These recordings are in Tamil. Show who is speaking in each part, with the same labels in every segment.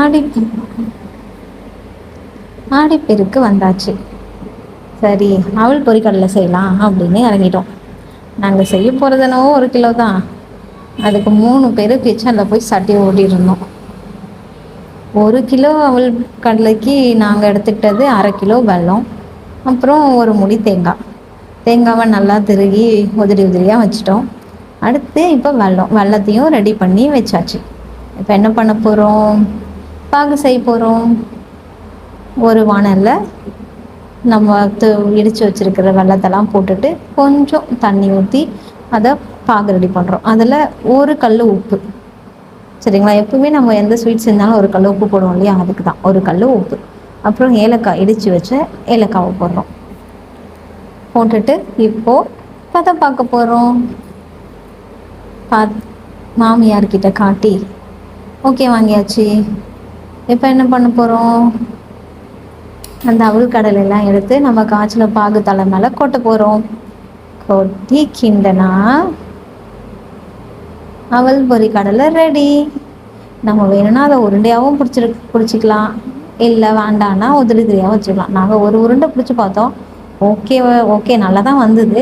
Speaker 1: ஆடிப்பெருக்கு ஆடிப்பெருக்கு வந்தாச்சு. சரி அவள் பொறிக்கடலை செய்யலாம் அப்படின்னு இறங்கிட்டோம். நாங்கள் செய்ய போகிறதுனவோ ஒரு கிலோ தான். அதுக்கு மூணு பேர் கிச்சனில் போய் சட்டி ஓட்டிட்டு இருந்தோம் ஒரு கிலோ அவள் கடலைக்கு நாங்கள் எடுத்துக்கிட்டது அரை கிலோ வெல்லம் அப்புறம் ஒரு முடி தேங்காய். தேங்காவை நல்லா திருகி உதிரி உதிரியாக வச்சிட்டோம். அடுத்து இப்போ வெல்லம் வெல்லத்தையும் ரெடி பண்ணி வச்சாச்சு. இப்போ என்ன பண்ண போகிறோம் பாகு செய்ய போகிறோம் ஒரு வானல்ல நம்ம து இடித்து வச்சிருக்கிற வெள்ளத்தெல்லாம் போட்டுட்டு கொஞ்சம் தண்ணி ஊற்றி அதை பாகு ரெடி பண்ணுறோம் அதில் ஒரு கல் உப்பு. சரிங்களா? எப்பவுமே நம்ம எந்த ஸ்வீட் செஞ்சாலும் ஒரு கல் உப்பு போடுவோம் இல்லையா? அதுக்கு தான். ஒரு கல் உப்பு. அப்புறம் ஏலக்காய் இடித்து வச்ச ஏலக்காவை போடுறோம். போட்டுட்டு இப்போது கதை பார்க்க போகிறோம் பாத் மாமியார்கிட்ட காட்டி. ஓகே வாங்கியாச்சு. இப்போ என்ன பண்ண போகிறோம் அந்த அவல் கடலையெல்லாம் எடுத்து நம்ம காய்ச்சின பாகு தலை மேலே கொட்ட போகிறோம் கொட்டி கிண்டனா? அவள் பொறி கடலை ரெடி நம்ம வேணும்னா அதை உருண்டையாகவும் பிடிச்சிரு பிடிச்சிக்கலாம். இல்லை வேண்டான்னா உதிரி உதிரியாக வச்சுக்கலாம். நாங்கள் ஒரு உருண்டை பிடிச்சி பார்த்தோம். ஓகே ஓகே நல்லா தான் வந்தது.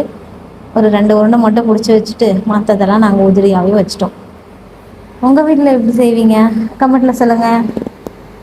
Speaker 1: ஒரு ரெண்டு உருண்டை மட்டும் பிடிச்சி வச்சுட்டு மற்றதெல்லாம் நாங்கள் உதிரியாகவே வச்சிட்டோம். உங்கள் வீட்டில் எப்படி செய்வீங்க? கமெண்ட்டில் சொல்லுங்கள்